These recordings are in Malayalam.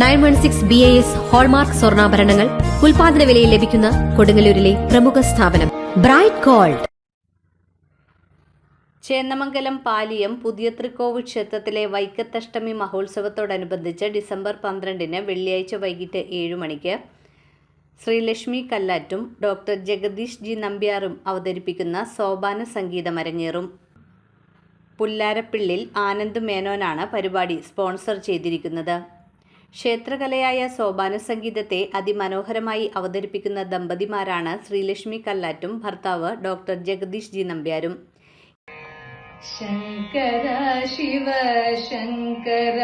Nine one six B A S hallmark സ്വർണാഭരണങ്ങൾ ഉൽപാദന വിലയിൽ ലഭിക്കുന്ന കൊടുങ്ങല്ലൂരിലെ പ്രമുഖ സ്ഥാപനം. Bright gold. ചേന്നമംഗലം പാലിയം പുതിയ തൃക്കോവ് ക്ഷേത്രത്തിലെ വൈക്കത്തഷ്ടമി മഹോത്സവത്തോടനുബന്ധിച്ച് ഡിസംബർ പന്ത്രണ്ടിന് വെള്ളിയാഴ്ച വൈകിട്ട് ഏഴു മണിക്ക് ശ്രീലക്ഷ്മി കല്ലാറ്റും ഡോക്ടർ ജഗദീഷ് ജി നമ്പ്യാറും അവതരിപ്പിക്കുന്ന സോപാന സംഗീതം അരങ്ങേറും. പുല്ലാരപ്പിള്ളിൽ ആനന്ദ് മേനോനാണ് പരിപാടി സ്പോൺസർ ചെയ്തിരിക്കുന്നത്. ക്ഷേത്രകലയായ സോപാന സംഗീതത്തെ അതിമനോഹരമായി അവതരിപ്പിക്കുന്ന ദമ്പതിമാരാണ് ശ്രീലക്ഷ്മി കല്ലാറ്റും ഭർത്താവ് ഡോക്ടർ ജഗദീഷ് ജി നമ്പ്യാരും. ശങ്കര ശിവ ശങ്കര.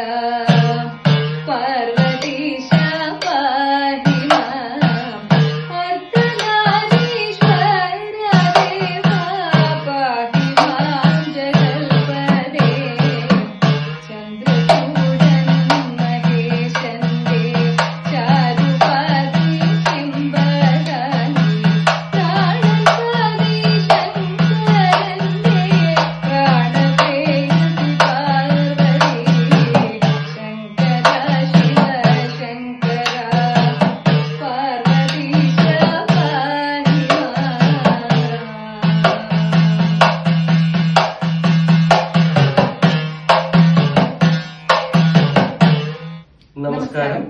നമസ്കാരം.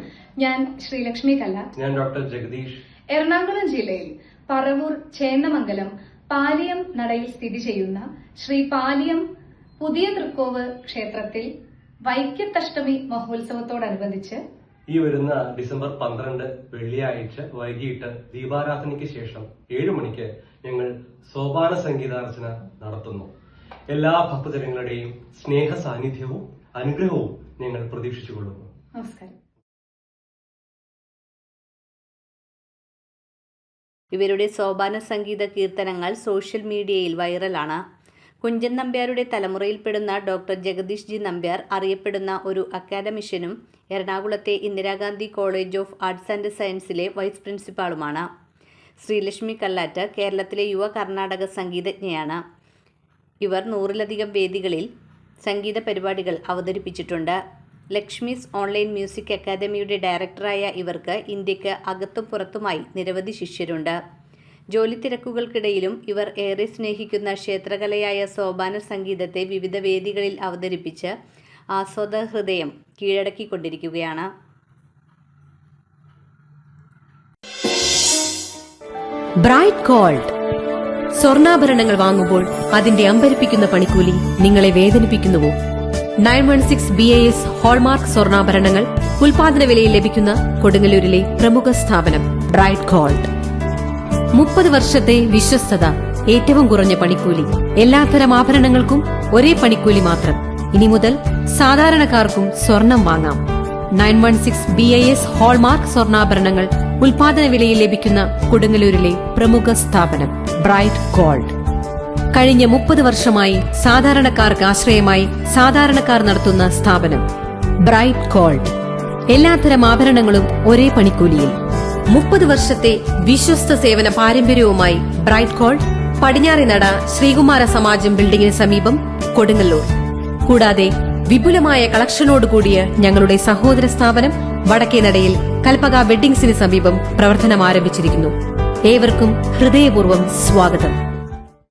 ഞാൻ ശ്രീലക്ഷ്മി കല്ലാത്ത് ഞാൻ ഡോക്ടർ ജഗദീഷ്. എറണാകുളം ജില്ലയിൽ പറവൂർ ചേന്നമംഗലം പാലിയം നടയിൽ സ്ഥിതി ചെയ്യുന്ന ശ്രീ പാലിയം പുതിയ തൃക്കോവ് ക്ഷേത്രത്തിൽ വൈക്കത്തഷ്ടമി മഹോത്സവത്തോടനുബന്ധിച്ച് ഈ വരുന്ന ഡിസംബർ പന്ത്രണ്ട് വെള്ളിയാഴ്ച വൈകിട്ട് ദീപാരാധനയ്ക്ക് ശേഷം ഏഴു മണിക്ക് ഞങ്ങൾ സോപാന സംഗീതാർച്ചന നടത്തുന്നു. എല്ലാ ഭക്തജനങ്ങളുടെയും സ്നേഹ സാന്നിധ്യവും അനുഗ്രഹവും ഞങ്ങൾ പ്രതീക്ഷിച്ചുകൊള്ളുന്നു. നമസ്കാരം. ഇവരുടെ സോപാന സംഗീത കീർത്തനങ്ങൾ സോഷ്യൽ മീഡിയയിൽ വൈറലാണ്. കുഞ്ചൻ നമ്പ്യാരുടെ തലമുറയിൽപ്പെടുന്ന ഡോക്ടർ ജഗദീഷ് ജി നമ്പ്യാർ അറിയപ്പെടുന്ന ഒരു അക്കാദമിഷ്യനും എറണാകുളത്തെ Indira Gandhi college of arts and സയൻസിലെ vice പ്രിൻസിപ്പാളുമാണ്. ശ്രീലക്ഷ്മി കല്ലാറ്റ് കേരളത്തിലെ യുവ കർണാടക സംഗീതജ്ഞയാണ്. ഇവർ നൂറിലധികം വേദികളിൽ സംഗീത പരിപാടികൾ അവതരിപ്പിച്ചിട്ടുണ്ട്. ലക്ഷ്മീസ് ഓൺലൈൻ മ്യൂസിക് അക്കാദമിയുടെ ഡയറക്ടറായ ഇവർക്ക് ഇന്ത്യയ്ക്ക് അകത്തും പുറത്തുമായി നിരവധി ശിഷ്യരുണ്ട്. ജോലി തിരക്കുകൾക്കിടയിലും ഇവർ ഏറെ സ്നേഹിക്കുന്ന ക്ഷേത്രകലയായ സോപാന സംഗീതത്തെ വിവിധ വേദികളിൽ അവതരിപ്പിച്ച് ആസ്വാദ ഹൃദയം കീഴടക്കിക്കൊണ്ടിരിക്കുകയാണ്. Bright gold. സ്വർണാഭരണങ്ങൾ വാങ്ങുമ്പോൾ അതിന്റെ അമ്പരിപ്പിക്കുന്ന പണിക്കൂലി നിങ്ങളെ വേദനിപ്പിക്കുന്നുവോ? Nine one six B A S hallmark സ്വർണാഭരണങ്ങൾ ഉൽപാദന വിലയിൽ ലഭിക്കുന്ന കൊടുങ്ങല്ലൂരിലെ പ്രമുഖ സ്ഥാപനം ബ്രൈറ്റ് ഗോൾഡ് മുപ്പത് വർഷത്തെ വിശ്വസ്തത ഏറ്റവും കുറഞ്ഞ പണിക്കൂലി. എല്ലാത്തരം ആഭരണങ്ങൾക്കും ഒരേ പണിക്കൂലി മാത്രം. ഇനി മുതൽ സാധാരണക്കാർക്കും സ്വർണം വാങ്ങാം. Nine one six B I S hallmark സ്വർണാഭരണങ്ങൾ ഉൽപാദന വിലയിൽ ലഭിക്കുന്ന കൊടുങ്ങല്ലൂരിലെ പ്രമുഖ സ്ഥാപനം ബ്രൈറ്റ് ഗോൾഡ് കഴിഞ്ഞ മുപ്പത് വർഷമായി സാധാരണക്കാർക്ക് ആശ്രയമായി സാധാരണക്കാർ നടത്തുന്ന സ്ഥാപനം. ബ്രൈറ്റ് ഗോൾഡ് എല്ലാത്തരം ആഭരണങ്ങളും ഒരേ പണിക്കൂലിയിൽ. മുപ്പത് വർഷത്തെ വിശ്വസ്ത സേവന പാരമ്പര്യവുമായി ബ്രൈറ്റ് ഗോൾഡ് പടിഞ്ഞാറിനട ശ്രീകുമാര സമാജം ബിൽഡിംഗിന് സമീപം കൊടുങ്ങല്ലൂർ. കൂടാതെ വിപുലമായ കളക്ഷനോടുകൂടിയ ഞങ്ങളുടെ സഹോദര സ്ഥാപനം വടക്കേനടയിൽ കൽപ്പക വെഡ്ഡിംഗ്സിന് സമീപം പ്രവർത്തനം ആരംഭിച്ചിരിക്കുന്നു. ഏവർക്കും ഹൃദയപൂർവം സ്വാഗതം.